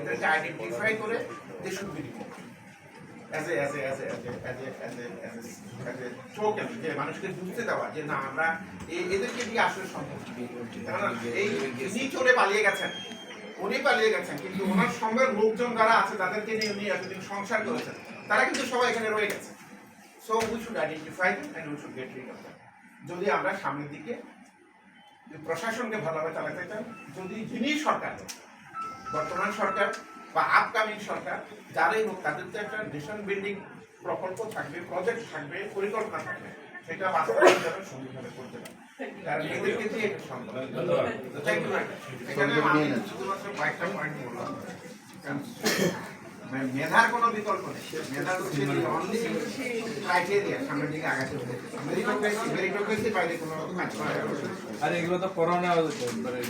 এদেরকে আইডেন্টিফাই করে they should be remove লোকজন যারা আছে, তাদেরকে নিয়ে উনি এতদিন সংসার করেছেন, তারা কিন্তু সবাই এখানে রয়ে গেছে। যদি আমরা সামনের দিকে প্রশাসনকে ভালোভাবে চালাতে চাই, যদি যিনি সরকার বর্তমান সরকার বা আপকামিং সরকার যারাই হোক তাদের তো একটা নেশন বিল্ডিং প্রকল্প থাকবে প্রজেক্ট থাকবে পরিকল্পনা থাকবে। সেটা বাস্তবায়ন যেন সুন্দরভাবে করতে পারে। কারণ এদেরকে দিয়ে এটা সম্ভব তো থ্যাংক ইউ এখানে আমি শুধুমাত্র কয়েকটা পয়েন্ট বললাম। মেধার কোনো বিকল্প নেই। মেধা হচ্ছে অনলি ক্রাইটেরিয়া সামনের দিকে আগাতে হবে। মেরিটোক্রেসি মেরিটোক্রেসি বাইরে কোনো কাজ করা আর এগুলো তো করোনা মানে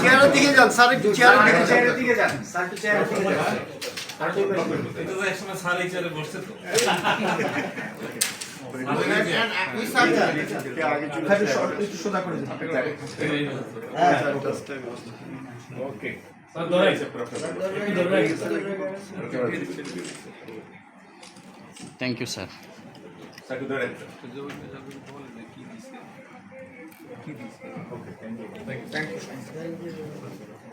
চেয়ারের দিকে যান স্যার একটু চেয়ারের দিকে যান। এটা তো একসময় সার এই চেয়ারে বসছে তো। Thank you sir Thank you. Thank you. Thank you. Thank you.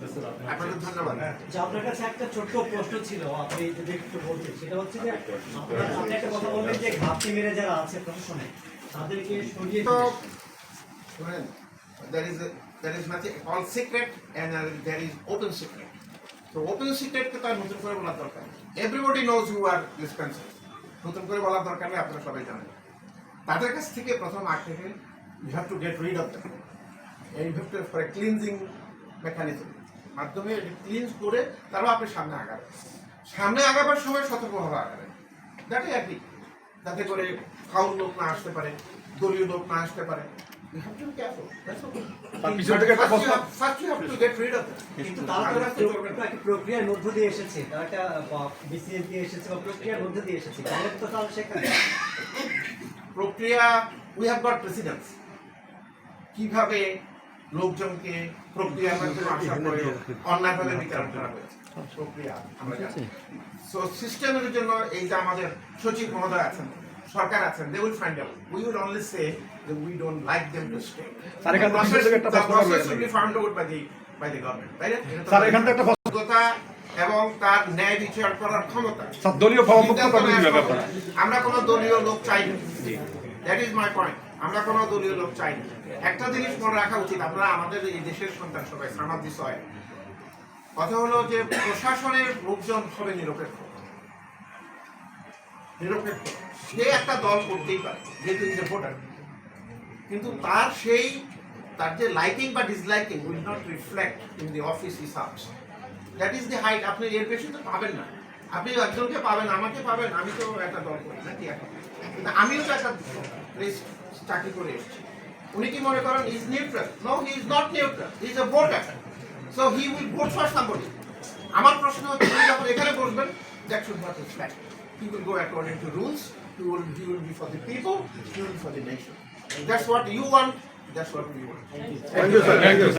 আপনাদের ধন্যবাদ যে আপনার কাছে একটা ছোট্ট প্রশ্ন ছিল আপনি যদি একটু বলতেন। সেটা হচ্ছে যে আপনি একটা কথা যে ঘাপটি মেরে যারা আছে প্রশাসনে তাদেরকে সরিয়ে So, দিতে। well, there is a, there is nothing all secret and uh, there is open secret. So open secret তার নতুন করে বলার দরকার who are নতুন করে বলার দরকার নেই আপনারা সবাই জানেন। তাদের কাছ থেকে প্রথম আগ থেকে you have to get rid of them এই have to for cleansing mechanism মাধ্যমে ক্লিনজ করে তারপর আপনি সামনে আগাবেন। সামনে আগাবার সময় সতর্কভাবে আগাবেন দ্যাট ইজ একই যাতে করে ফাউল লোক না আসতে পারে দলীয় লোক না আসতে পারে। প্রক্রিয়ার মধ্য দিয়ে এসেছে। তারা একটা বিসিএস দিয়ে এসেছে বা প্রক্রিয়ার মধ্য দিয়ে এসেছে। তো সেখানে প্রক্রিয়া উই হ্যাভ গট প্রেসিডেন্স কীভাবে লোকজনকে প্রক্রিয়ার মাধ্যমে আসা করে অন্যায়ভাবে বিচার করা হয়েছে প্রক্রিয়া আমরা সো সিস্টেমের জন্য এই যে আমাদের সচিব মহোদয় আছেন সরকার আছেন they will find out we will only say we don't like them to stay sir, এখান থেকে একটা প্রশ্ন করব will be found out by the by the government তাই না স্যার, এখান থেকে একটা প্রশ্ন- এবং তার ন্যায় বিচার করার ক্ষমতা। দলীয় আমরা কোনো দলীয় লোক চাই না দ্যাট ইজ মাই পয়েন্ট আমরা কোনো দলীয় লোক চাই না। একটা জিনিস মনে রাখা উচিত, আমরা আমাদের এই দেশের সন্তান সবাই দিস হয়। কথা হলো যে প্রশাসনের লোকজন হবে নিরপেক্ষ। নিরপেক্ষ। সে একটা দল করতেই পারে, যেহেতু ইজ ভোটার কিন্তু তার সেই, তার যে লাইকিং বা disliking will not reflect in the office serves that is the height আপনি এর বেশি তো পাবেন না। আপনি একজনকে পাবেন, আমাকে পাবেন, আমি তো একটা দল করি, নাকি? এখন আমিও তো একটা চাকরি করে এসেছি। উনি কি মনে করেন is neutral no he is not neutral is a voter so he will vote for somebody আমার প্রশ্ন হচ্ছে, উনি যখন এখানে বসবেন that should not reflect he will go according to rules he will he will be for the people he will for the nation that's what you want that's what want thank you sir thank you